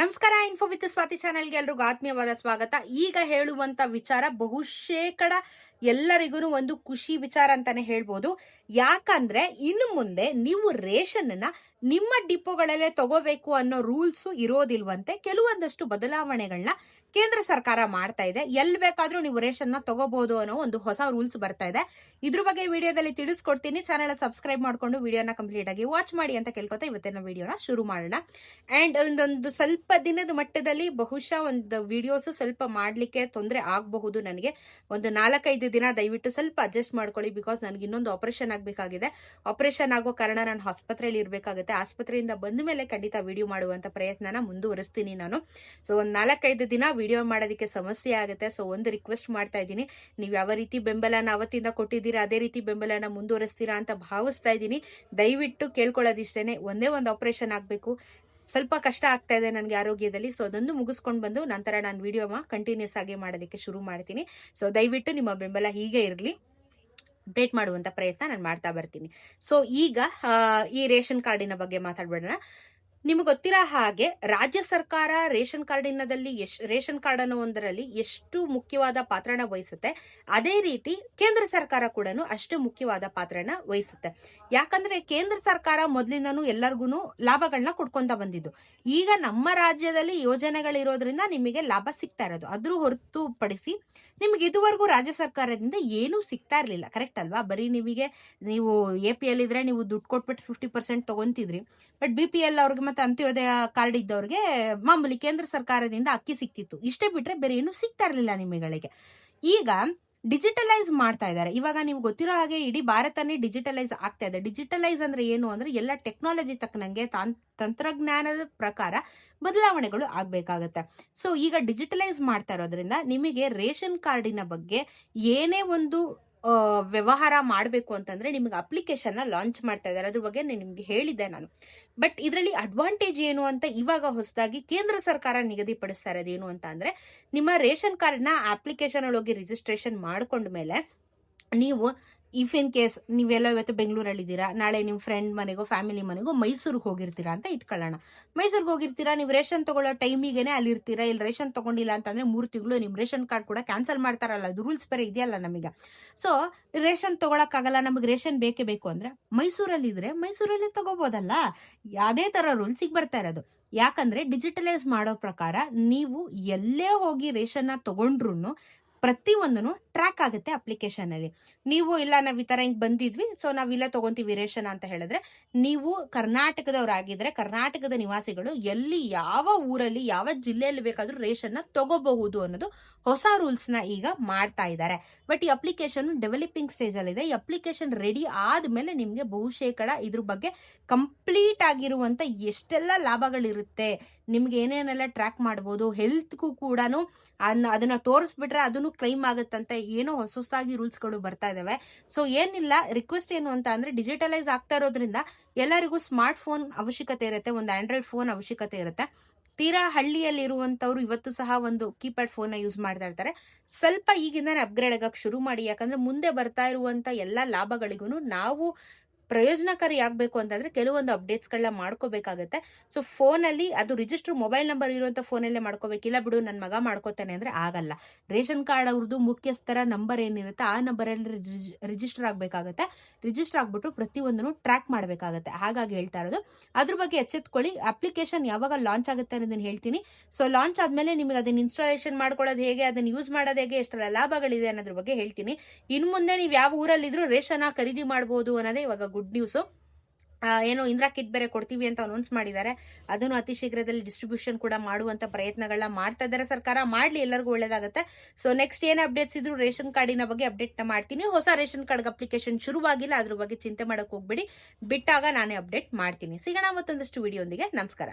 ನಮಸ್ಕಾರ info with Swati ಚಾನೆಲ್ಗೆ ಎಲ್ರಿಗೂ ಆತ್ಮೀಯವಾದ ಸ್ವಾಗತ. ಈಗ ಹೇಳುವಂತ ವಿಚಾರ ಬಹುಶೇಕಡ ಎಲ್ಲರಿಗೂ ಒಂದು ಖುಷಿ ವಿಚಾರ ಅಂತಾನೆ ಹೇಳ್ಬೋದು. ಯಾಕಂದ್ರೆ ಇನ್ನು ಮುಂದೆ ನೀವು ರೇಷನ್ ಅನ್ನ ನಿಮ್ಮ ಡಿಪೋಗಳಲ್ಲೇ ತಗೋಬೇಕು ಅನ್ನೋ ರೂಲ್ಸ್ ಇರೋದಿಲ್ವಂತೆ ಕೆಲವೊಂದಷ್ಟು ಬದಲಾವಣೆಗಳನ್ನ ಕೇಂದ್ರ ಸರ್ಕಾರ ಮಾಡ್ತಾ ಇದೆ. ಎಲ್ಲಿ ಬೇಕಾದ್ರೂ ನೀವು ರೇಷನ್ನ ತಗೋಬಹುದು ಅನ್ನೋ ಒಂದು ಹೊಸ ರೂಲ್ಸ್ ಬರ್ತಾ ಇದೆ. ಇದ್ರ ಬಗ್ಗೆ ವಿಡಿಯೋದಲ್ಲಿ ತಿಳಿಸ್ಕೊಡ್ತೀನಿ. ಚಾನೆಲ್ ಸಬ್ಸ್ಕ್ರೈಬ್ ಮಾಡ್ಕೊಂಡು ವಿಡಿಯೋನ ಕಂಪ್ಲೀಟ್ ಆಗಿ ವಾಚ್ ಮಾಡಿ ಅಂತ ಕೇಳ್ಕೊತಾ ಇವತ್ತಿನ ವಿಡಿಯೋನ ಶುರು ಮಾಡೋಣ. ಅಂಡ್ ಒಂದೊಂದು ಸ್ವಲ್ಪ ದಿನದ ಮಟ್ಟದಲ್ಲಿ ಬಹುಶಃ ಒಂದು ವಿಡಿಯೋಸ್ ಸ್ವಲ್ಪ ಮಾಡ್ಲಿಕ್ಕೆ ತೊಂದರೆ ಆಗಬಹುದು ನನಗೆ. ಒಂದು ನಾಲ್ಕೈದು ದಿನ ದಯವಿಟ್ಟು ಸ್ವಲ್ಪ ಅಡ್ಜಸ್ಟ್ ಮಾಡ್ಕೊಳ್ಳಿ ಬಿಕಾಸ್ ನನಗೆ ಇನ್ನೊಂದು ಆಪರೇಷನ್ ಆಗಬೇಕಾಗಿದೆ. ಆಪರೇಷನ್ ಆಗೋ ಕಾರಣ ನಾನು ಆಸ್ಪತ್ರೆಯಲ್ಲಿ ಇರಬೇಕಾಗುತ್ತೆ. ಆಸ್ಪತ್ರೆಯಿಂದ ಬಂದ ಮೇಲೆ ಖಂಡಿತ ವಿಡಿಯೋ ಮಾಡುವಂತ ಪ್ರಯತ್ನನ ಮುಂದುವರಿಸ್ತೀನಿ ನಾನು. ಸೊ ಒಂದು ನಾಲ್ಕೈದು ದಿನ ವಿಡಿಯೋ ಮಾಡೋದಕ್ಕೆ ಸಮಸ್ಯೆ ಆಗುತ್ತೆ. ಸೊ ಒಂದು ರಿಕ್ವೆಸ್ಟ್ ಮಾಡ್ತಾ ಇದ್ದೀನಿ. ನೀವು ಯಾವ ರೀತಿ ಬೆಂಬಲನ ಅವತ್ತಿಂದ ಕೊಟ್ಟಿದ್ದೀರಾ, ಅದೇ ರೀತಿ ಬೆಂಬಲನ ಮುಂದುವರಿಸ್ತೀರಾ ಅಂತ ಭಾವಿಸ್ತಾ ಇದ್ದೀನಿ. ದಯವಿಟ್ಟು ಕೇಳ್ಕೊಳ್ಳೋದಿಷ್ಟೇನೆ. ಒಂದೇ ಒಂದು ಆಪರೇಷನ್ ಆಗಬೇಕು. ಸ್ವಲ್ಪ ಕಷ್ಟ ಆಗ್ತಾ ಇದೆ ನನಗೆ ಆರೋಗ್ಯದಲ್ಲಿ. ಸೊ ಅದೊಂದು ಮುಗಿಸ್ಕೊಂಡು ಬಂದು ನಂತರ ನಾನು ವಿಡಿಯೋ ಕಂಟಿನ್ಯೂಸ್ ಆಗಿ ಮಾಡೋದಕ್ಕೆ ಶುರು ಮಾಡ್ತೀನಿ. ಸೊ ದಯವಿಟ್ಟು ನಿಮ್ಮ ಬೆಂಬಲ ಹೀಗೆ ಇರಲಿ. ಅಪ್ಡೇಟ್ ಮಾಡುವಂಥ ಪ್ರಯತ್ನ ನಾನು ಮಾಡ್ತಾ ಬರ್ತೀನಿ. ಸೊ ಈಗ ಈ ರೇಷನ್ ಕಾರ್ಡಿನ ಬಗ್ಗೆ ಮಾತಾಡ್ಬೇಡೋಣ ನಿಮಗೆ ಗೊತ್ತಿರೋ ಹಾಗೆ ರಾಜ್ಯ ಸರ್ಕಾರ ರೇಷನ್ ಕಾರ್ಡಿನದಲ್ಲಿ ಎಷ್ಟು ರೇಷನ್ ಕಾರ್ಡ್ ಅನ್ನೋ ಒಂದರಲ್ಲಿ ಎಷ್ಟು ಮುಖ್ಯವಾದ ಪಾತ್ರನ ವಹಿಸುತ್ತೆ, ಅದೇ ರೀತಿ ಕೇಂದ್ರ ಸರ್ಕಾರ ಕೂಡ ಅಷ್ಟು ಮುಖ್ಯವಾದ ಪಾತ್ರನ ವಹಿಸುತ್ತೆ. ಯಾಕಂದ್ರೆ ಕೇಂದ್ರ ಸರ್ಕಾರ ಮೊದಲಿಂದನೂ ಎಲ್ಲರಿಗೂ ಲಾಭಗಳನ್ನ ಕೊಡ್ಕೊಂತ ಬಂದಿದ್ದು. ಈಗ ನಮ್ಮ ರಾಜ್ಯದಲ್ಲಿ ಯೋಜನೆಗಳಿರೋದ್ರಿಂದ ನಿಮಗೆ ಲಾಭ ಸಿಗ್ತಾ ಇರೋದು. ಅದ್ರ ಹೊರತುಪಡಿಸಿ ನಿಮ್ಗೆ ಇದುವರೆಗೂ ರಾಜ್ಯ ಸರ್ಕಾರದಿಂದ ಏನೂ ಸಿಗ್ತಾ ಇರಲಿಲ್ಲ. ಕರೆಕ್ಟ್ ಅಲ್ವಾ? ಬರೀ ನಿಮಗೆ ನೀವು ಎ ಪಿ ಎಲ್ ಇದ್ರೆ ನೀವು ದುಡ್ಡು ಕೊಟ್ಬಿಟ್ಟು ಫಿಫ್ಟಿ ಪರ್ಸೆಂಟ್ ತಗೊಂತಿದ್ರಿ. ಬಟ್ ಬಿ ಪಿ ಎಲ್ ಅವ್ರಿಗೆ ಮತ್ತೆ ಅಂತ್ಯೋದಯ ಕಾರ್ಡ್ ಇದ್ದವ್ರಿಗೆ ಮಾಮೂಲಿ ಕೇಂದ್ರ ಸರ್ಕಾರದಿಂದ ಅಕ್ಕಿ ಸಿಕ್ತಿತ್ತು ಇಷ್ಟೇ ಬಿಟ್ರೆ ಬೇರೆ ಏನು ಸಿಗ್ತಾ ಇರಲಿಲ್ಲ ನಿಮಗಳಿಗೆ ಈಗ ಡಿಜಿಟಲೈಸ್ ಮಾಡ್ತಾ ಇದ್ದಾರೆ. ಇವಾಗ ನೀವು ಗೊತ್ತಿರೋ ಹಾಗೆ ಇಡೀ ಭಾರತನೇ ಡಿಜಿಟಲೈಸ್ ಆಗ್ತಾ ಇದೆ. ಡಿಜಿಟಲೈಸ್ ಅಂದ್ರೆ ಏನು ಅಂದ್ರೆ ಎಲ್ಲ ಟೆಕ್ನಾಲಜಿ ತಕ್ಕನಂಗೆ ತಂತ್ರಜ್ಞಾನದ ಪ್ರಕಾರ ಬದಲಾವಣೆಗಳು ಆಗ್ಬೇಕಾಗತ್ತೆ. ಸೊ ಈಗ ಡಿಜಿಟಲೈಸ್ ಮಾಡ್ತಾ ಇರೋದ್ರಿಂದ ನಿಮಗೆ ರೇಷನ್ ಕಾರ್ಡಿನ ಬಗ್ಗೆ ಏನೇ ಒಂದು ವ್ಯವಹಾರ ಮಾಡಬೇಕು ಅಂತಂದ್ರೆ ನಿಮಗೆ ಅಪ್ಲಿಕೇಶನ್ ಲಾಂಚ್ ಮಾಡ್ತಾ ಇದ್ದಾರೆ. ಅದ್ರ ಬಗ್ಗೆ ನಿಮಗೆ ನಿಮ್ಗೆ ಹೇಳಿದ್ದೆ ನಾನು. ಬಟ್ ಇದರಲ್ಲಿ ಅಡ್ವಾಂಟೇಜ್ ಏನು ಅಂತ ಇವಾಗ ಹೊಸದಾಗಿ ಕೇಂದ್ರ ಸರ್ಕಾರ ನಿಗದಿಪಡಿಸ್ತಾ ಇರೋದು ಏನು ಅಂತ ಅಂದರೆ, ನಿಮ್ಮ ರೇಷನ್ ಕಾರ್ಡ್ನ ಅಪ್ಲಿಕೇಶನ್ ಒಳಗೆ ರಿಜಿಸ್ಟ್ರೇಷನ್ ಮಾಡ್ಕೊಂಡ್ಮೇಲೆ, ನೀವು ಇಫ್ ಇನ್ ಕೇಸ್ ನೀವೆಲ್ಲ ಇವತ್ತು ಬೆಂಗಳೂರಲ್ಲಿ ಇದ್ದೀರಾ ನಾಳೆ ನಿಮ್ಮ ಫ್ರೆಂಡ್ ಮನೆಗೋ ಫ್ಯಾಮಿಲಿ ಮನೆಗೋ ಮೈಸೂರಿಗೆ ಹೋಗಿರ್ತೀರಾ ಅಂತ ಇಟ್ಕೊಳ್ಳೋಣ. ಮೈಸೂರಿಗೆ ಹೋಗಿರ್ತೀರಾ, ನೀವು ರೇಷನ್ ತೊಗೊಳ್ಳೋ ಟೈಮಿಗೆ ಅಲ್ಲಿ ಇರ್ತೀರಾ ಇಲ್ಲಿ ರೇಷನ್ ತೊಗೊಂಡಿಲ್ಲ ಅಂತಂದ್ರೆ ಮೂರು ತಿಂಗಳು ನಿಮ್ಮ ರೇಷನ್ ಕಾರ್ಡ್ ಕೂಡ ಕ್ಯಾನ್ಸಲ್ ಮಾಡ್ತಾರಲ್ಲ, ಅದು ರೂಲ್ಸ್ ಬೇರೆ ಇದೆಯಲ್ಲ ನಮಗೆ. ಸೊ ರೇಷನ್ ತಗೊಳಕ್ಕಾಗಲ್ಲ, ನಮಗೆ ರೇಷನ್ ಬೇಕೇ ಬೇಕು ಅಂದ್ರೆ ಮೈಸೂರಲ್ಲಿ ಇದ್ರೆ ಮೈಸೂರಲ್ಲಿ ತಗೋಬೋದಲ್ಲ? ಯಾವುದೇ ತರ ರೂಲ್ಸಿಗೆ ಬರ್ತಾ ಇರೋದು. ಯಾಕಂದ್ರೆ ಡಿಜಿಟಲೈಸ್ ಮಾಡೋ ಪ್ರಕಾರ ನೀವು ಎಲ್ಲೇ ಹೋಗಿ ರೇಷನ್ನ ತಗೊಂಡ್ರು ಪ್ರತಿ ಒಂದನ್ನು ಟ್ರ್ಯಾಕ್ ಆಗುತ್ತೆ ಅಪ್ಲಿಕೇಶನ್ ಅಲ್ಲಿ. ನೀವು ಇಲ್ಲ, ನಾವು ಈ ತರ ಹಿಂಗೆ ಬಂದಿದ್ವಿ ಸೊ ನಾವಿಲ್ಲ ಇಲ್ಲ ತಗೊಂತೀವಿ ರೇಷನ್ ಅಂತ ಹೇಳಿದ್ರೆ, ನೀವು ಕರ್ನಾಟಕದವರಾಗಿದ್ದರೆ ಕರ್ನಾಟಕದ ನಿವಾಸಿಗಳು ಎಲ್ಲಿ, ಯಾವ ಊರಲ್ಲಿ, ಯಾವ ಜಿಲ್ಲೆಯಲ್ಲಿ ಬೇಕಾದರೂ ರೇಷನ್ನ ತಗೋಬಹುದು ಅನ್ನೋದು ಹೊಸ ರೂಲ್ಸ್ನ ಈಗ ಮಾಡ್ತಾ ಇದ್ದಾರೆ. ಬಟ್ ಈ ಅಪ್ಲಿಕೇಶನ್ ಡೆವಲಪಿಂಗ್ ಸ್ಟೇಜ್ ಅಲ್ಲಿ ಇದೆ. ಈ ಅಪ್ಲಿಕೇಶನ್ ರೆಡಿ ಆದ್ಮೇಲೆ ನಿಮಗೆ ಬಹುಶೇಕಡ ಇದ್ರ ಬಗ್ಗೆ ಕಂಪ್ಲೀಟ್ ಆಗಿರುವಂತ ಎಷ್ಟೆಲ್ಲ ಲಾಭಗಳಿರುತ್ತೆ, ನಿಮ್ಗೆ ಏನೇನೆಲ್ಲ ಟ್ರ್ಯಾಕ್ ಮಾಡ್ಬೋದು ಹೆಲ್ತ್ಗೂ ಕೂಡ ಅದನ್ನ ತೋರಿಸ್ಬಿಟ್ರೆ ಅದನ್ನು ಕ್ಲೈಮ್ ಆಗುತ್ತಂತೆ ಏನೋ ಹೊಸ ಹೊಸದಾಗಿ ರೂಲ್ಸ್ಗಳು ಬರ್ತಾ ಇದಾವೆ. ಸೊ ಏನಿಲ್ಲ ರಿಕ್ವೆಸ್ಟ್ ಏನು ಅಂತ ಅಂದ್ರೆ ಡಿಜಿಟಲೈಸ್ ಆಗ್ತಾ ಇರೋದ್ರಿಂದ ಎಲ್ಲರಿಗೂ ಸ್ಮಾರ್ಟ್ ಫೋನ್ ಅವಶ್ಯಕತೆ ಇರುತ್ತೆ, ಒಂದು ಆಂಡ್ರಾಯ್ಡ್ ಫೋನ್ ಅವಶ್ಯಕತೆ ಇರುತ್ತೆ. ತೀರಾ ಹಳ್ಳಿಯಲ್ಲಿ ಇರುವಂತವ್ರು ಇವತ್ತು ಸಹ ಒಂದು ಕೀಪ್ಯಾಡ್ ಫೋನ್ ಯೂಸ್ ಮಾಡ್ತಾ ಇರ್ತಾರೆ. ಸ್ವಲ್ಪ ಈಗಿಂದಾನೆ ಅಪ್ಗ್ರೇಡ್ ಆಗಕ್ಕೆ ಶುರು ಮಾಡಿ, ಯಾಕಂದ್ರೆ ಮುಂದೆ ಬರ್ತಾ ಇರುವಂತ ಎಲ್ಲಾ ಲಾಭಗಳಿಗೂ ನಾವು ಪ್ರಯೋಜನಕಾರಿ ಆಗಬೇಕು ಅಂತಂದ್ರೆ ಕೆಲವೊಂದು ಅಪ್ಡೇಟ್ಸ್ ಮಾಡ್ಕೋಬೇಕಾಗುತ್ತೆ. ಸೊ ಫೋನಲ್ಲಿ ಅದು ರಿಜಿಸ್ಟರ್ ಮೊಬೈಲ್ ನಂಬರ್ ಇರುವಂತ ಫೋನಲ್ಲೇ ಮಾಡ್ಕೋಬೇಕಿಲ್ಲ ಬಿಡು ನನ್ನ ಮಗ ಮಾಡ್ಕೋತಾನೆ ಅಂದ್ರೆ ಆಗಲ್ಲ. ರೇಷನ್ ಕಾರ್ಡ್ ಅವ್ರದ್ದು ಮುಖ್ಯಸ್ಥರ ನಂಬರ್ ಏನಿರುತ್ತೆ, ಆ ನಂಬರ್ ಅಲ್ಲಿ ರಿಜಿಸ್ಟರ್ ಆಗ್ಬೇಕಾಗತ್ತೆ. ರಿಜಿಸ್ಟರ್ ಆಗ್ಬಿಟ್ಟು ಪ್ರತಿಯೊಂದನ್ನು ಟ್ರ್ಯಾಕ್ ಮಾಡಬೇಕಾಗತ್ತೆ. ಹಾಗಾಗಿ ಹೇಳ್ತಾ ಇರೋದು, ಅದ್ರ ಬಗ್ಗೆ ಎಚ್ಚೆತ್ಕೊಳ್ಳಿ. ಅಪ್ಲಿಕೇಶನ್ ಯಾವಾಗ ಲಾಂಚ್ ಆಗುತ್ತೆ ಅನ್ನೋದನ್ನ ಹೇಳ್ತೀನಿ. ಸೊ ಲಾಂಚ್ ಆದ್ಮೇಲೆ ನಿಮಗೆ ಅದನ್ನ ಇನ್ಸ್ಟಾಲೇಷನ್ ಮಾಡ್ಕೊಳ್ಳೋದು ಹೇಗೆ, ಅದನ್ನ ಯೂಸ್ ಮಾಡೋದು ಹೇಗೆ ಎಷ್ಟೆಲ್ಲ ಲಾಭಗಳಿದೆ ಅನ್ನೋದ್ರ ಬಗ್ಗೆ ಹೇಳ್ತೀನಿ. ಇನ್ನು ಮುಂದೆ ನೀವು ಯಾವ ಊರಲ್ಲಿದ್ರು ರೇಷನ್ ಖರೀದಿ ಮಾಡಬಹುದು ಅನ್ನೋದೇ ಇವಾಗ ಗುಡ್ ನ್ಯೂಸು. ಏನು ಇಂದಿರಾ ಕಿಟ್ ಬೇರೆ ಕೊಡ್ತೀವಿ ಅಂತ ಅನೌನ್ಸ್ ಮಾಡಿದ್ದಾರೆ. ಅದನ್ನು ಅತಿ ಶೀಘ್ರದಲ್ಲಿ ಡಿಸ್ಟ್ರಿಬ್ಯೂಷನ್ ಕೂಡ ಮಾಡುವಂತ ಪ್ರಯತ್ನಗಳನ್ನ ಮಾಡ್ತಾ ಇದ್ದಾರೆ ಸರ್ಕಾರ. ಮಾಡ್ಲಿ, ಎಲ್ಲರಿಗೂ ಒಳ್ಳೇದಾಗುತ್ತೆ. ಸೊ ನೆಕ್ಸ್ಟ್ ಏನ್ ಅಪ್ಡೇಟ್ಸ್ ಇದ್ರು ರೇಷನ್ ಕಾರ್ಡಿನ ಬಗ್ಗೆ ಅಪ್ಡೇಟ್ ಮಾಡ್ತೀನಿ. ಹೊಸ ರೇಷನ್ ಕಾರ್ಡ್ ಅಪ್ಲಿಕೇಶನ್ ಶುರುವಾಗಿಲ್ಲ. ಅದ್ರ ಬಗ್ಗೆ ಚಿಂತೆ ಮಾಡಕ್ ಹೋಗ್ಬೇಡಿ. ಬಿಟ್ಟಾಗ ನಾನೇ ಅಪ್ಡೇಟ್ ಮಾಡ್ತೀನಿ. ಸಿಗೋಣ ಮತ್ತೊಂದಷ್ಟು ವಿಡಿಯೋಂದಿಗೆ ನಮಸ್ಕಾರ.